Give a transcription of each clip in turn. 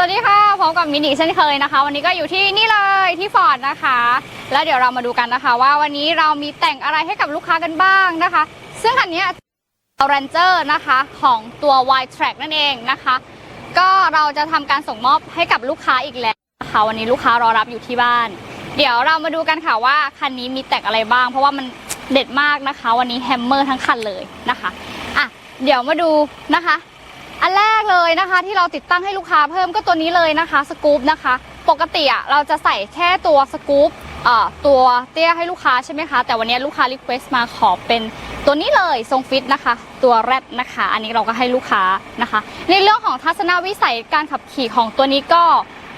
วัสดีค่ะพบกับมินิเช่นเคยนะคะ วันนี้ก็อยู่ที่นี่เลยที่ฟอร์ดนะคะ แล้วเดี๋ยวเรามาดูกันนะคะ ว่าวันนี้เรามีแต่งอะไรให้กับลูกค้ากันบ้างนะคะ ซึ่งคันนี้ Ranger นะคะของตัว Y Track นั่นเองนะคะ ก็เราจะทำการส่งมอบให้กับลูกค้าอีกแล้วนะคะวันนี้ลูกค้ารอรับอยู่ที่บ้าน เดี๋ยวเรามาดูกันค่ะว่าคันนี้มีแต่งอะไรบ้าง เพราะว่ามันเด็ดมากนะคะ วันนี้แฮมเมอร์ทั้งคันเลยนะคะอะเดี๋ยวมาดูนะคะ อันแรกเลยนะคะ ที่เราติดตั้งให้ลูกค้าเพิ่มก็ตัวนี้เลยนะคะสกู๊ปนะคะ ปกติอะเราจะใส่แค่ตัวสกู๊ปเอ่อตัวเตี้ยให้ลูกค้าใช่ไหมคะ แต่วันนี้ลูกค้ารีเควสต์มาขอเป็นตัวนี้เลยทรงฟิตนะคะ ตัวแรดนะคะ อันนี้เราก็ให้ลูกค้านะคะ ในเรื่องของทัศนวิสัยการขับขี่ของตัวนี้ก็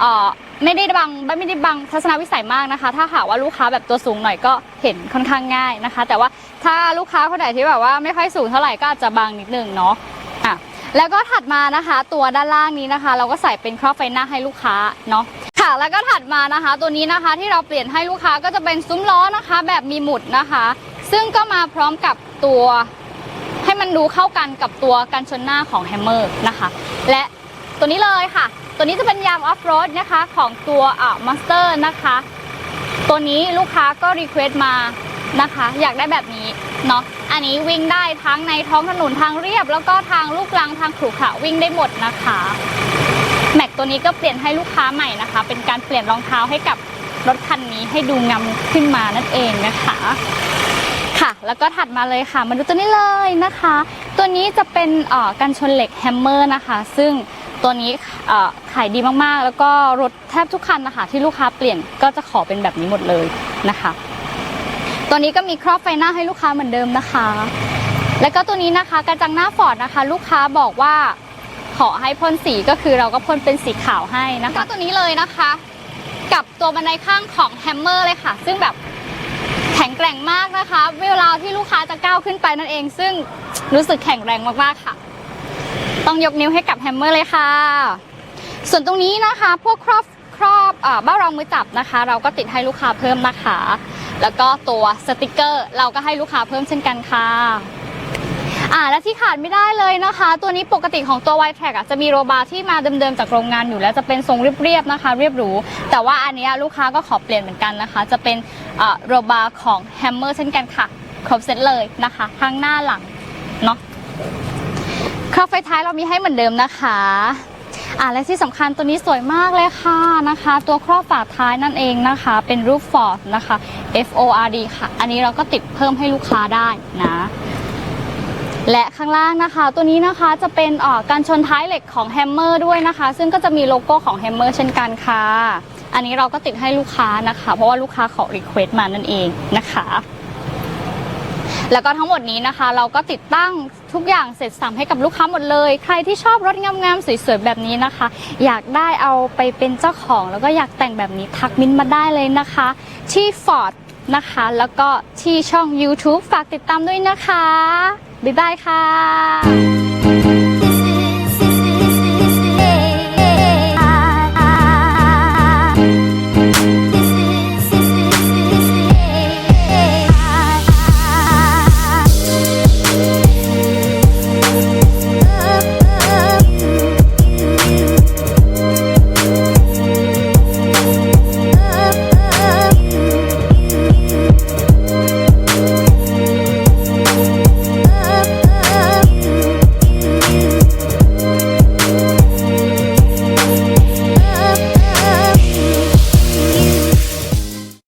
เอ่อไม่ได้บังไม่ได้บังทัศนวิสัยมากนะคะ ถ้าหากว่าลูกค้าแบบตัวสูงหน่อยก็เห็นค่อนข้างง่ายนะคะ แต่ว่าถ้าลูกค้าคนไหนที่แบบว่าไม่ค่อยสูงเท่าไหร่ก็อาจจะบังนิดนึงเนาะ แล้วก็ถัดมานะคะ ตัวด้านล่างนี้นะคะ เราก็ใส่เป็นครอบไฟหน้าให้ลูกค้าเนาะค่ะ แล้วก็ถัดมานะคะ ตัวนี้นะคะที่เราเปลี่ยนให้ลูกค้าก็จะเป็นซุ้มล้อนะคะ แบบมีหมุดนะคะ ซึ่งก็มาพร้อมกับตัวให้มันดูเข้ากันกับตัวกันชนหน้าของแฮมเมอร์นะคะ และตัวนี้เลยค่ะ ตัวนี้จะเป็นยางออฟโรดนะคะของตัวอ่ามาสเตอร์นะคะ ตัวนี้ลูกค้าก็รีเควสต์มานะคะ อยากได้แบบนี้ เนาะอันนี้วิ่งได้ทั้งในท้องถนนทางเรียบ แล้วก็ทางลูกลังทางขรุขระวิ่งได้หมดนะคะแม็กตัวนี้ก็เปลี่ยนให้ลูกค้าใหม่นะคะ เป็นการเปลี่ยนรองเท้าให้กับรถคันนี้ให้ดูงามขึ้นมานั่นเองนะคะ ค่ะ แล้วก็ถัดมาเลยค่ะ มาดูตัวนี้เลยนะคะ ตัวนี้จะเป็นเอ่อกันชนเหล็กแฮมเมอร์นะคะ ซึ่งตัวนี้เอ่อขายดีมากๆ แล้วก็รถแทบทุกคันนะคะ ที่ลูกค้าเปลี่ยนก็จะขอเป็นแบบนี้หมดเลยนะคะ ตัวนี้ก็มีครอบไฟหน้าให้ลูกค้าเหมือนเดิมนะคะ แล้วก็ตัวนี้นะคะกระจังหน้าฟอร์ดนะคะ ลูกค้าบอกว่าขอให้พ่นสีก็คือเราก็พ่นเป็นสีขาวให้นะคะก็ตัวนี้เลยนะคะ กับตัวบันไดข้างของแฮมเมอร์เลยค่ะ ซึ่งแบบแข็งแกร่งมากนะคะ เวลาที่ลูกค้าจะก้าวขึ้นไปนั่นเอง ซึ่งรู้สึกแข็งแรงมากๆค่ะ ต้องยกนิ้วให้กับแฮมเมอร์เลยค่ะ ส่วนตรงนี้นะคะ พวกครอบครอบเบ้ารองมือจับนะคะ เราก็ติดให้ลูกค้าเพิ่มนะคะ แล้วก็ตัวสติกเกอร์ เราก็ให้ลูกค้าเพิ่มเช่นกันค่ะอ่าและที่ขาดไม่ได้เลยนะคะ ตัวนี้ปกติของตัว y t r a c k อะจะมีโรบาร์ที่มาเดิมๆจากโรงงานอยู่แล้วจะเป็นทรงเรียบๆนะคะ เรียบหรู แต่ว่าอันนี้ลูกค้าก็ขอเปลี่ยนเหมือนกันนะคะ จะเป็นอ่โรบาร์ของ Hammer เช่นกันค่ะ ครบเซตเลยนะคะทั้งหน้าหลังเนาะครอบไฟท้ายเรามีให้เหมือนเดิมนะคะ อ่าและที่สำคัญตัวนี้สวยมากเลยค่ะนะคะ ตัวครอบฝาท้ายนั่นเองนะคะ เป็นรูปฟอร์ดนะคะ F O R D ค่ะ อันนี้เราก็ติดเพิ่มให้ลูกค้าได้นะและข้างล่างนะคะ ตัวนี้นะคะจะเป็นออการชนท้ายเหล็กของแฮมเมอร์ด้วยนะคะ ซึ่งก็จะมีโลโก้ของแฮมเมอร์เช่นกันค่ะ อันนี้เราก็ติดให้ลูกค้านะคะ เพราะว่าลูกค้าขอรีเควสต์มานั่นเองนะคะ แล้วก็ทั้งหมดนี้นะคะ เราก็ติดตั้งทุกอย่างเสร็จสัมให้กับลูกค้าหมดเลย ใครที่ชอบรถงามๆสวยๆแบบนี้นะคะ อยากได้เอาไปเป็นเจ้าของ แล้วก็อยากแต่งแบบนี้ทักมินมาได้เลยนะคะ ที่ Ford นะคะ แล้วก็ที่ช่อง YouTube ฝากติดตามด้วยนะคะ บ๊ายบายค่ะ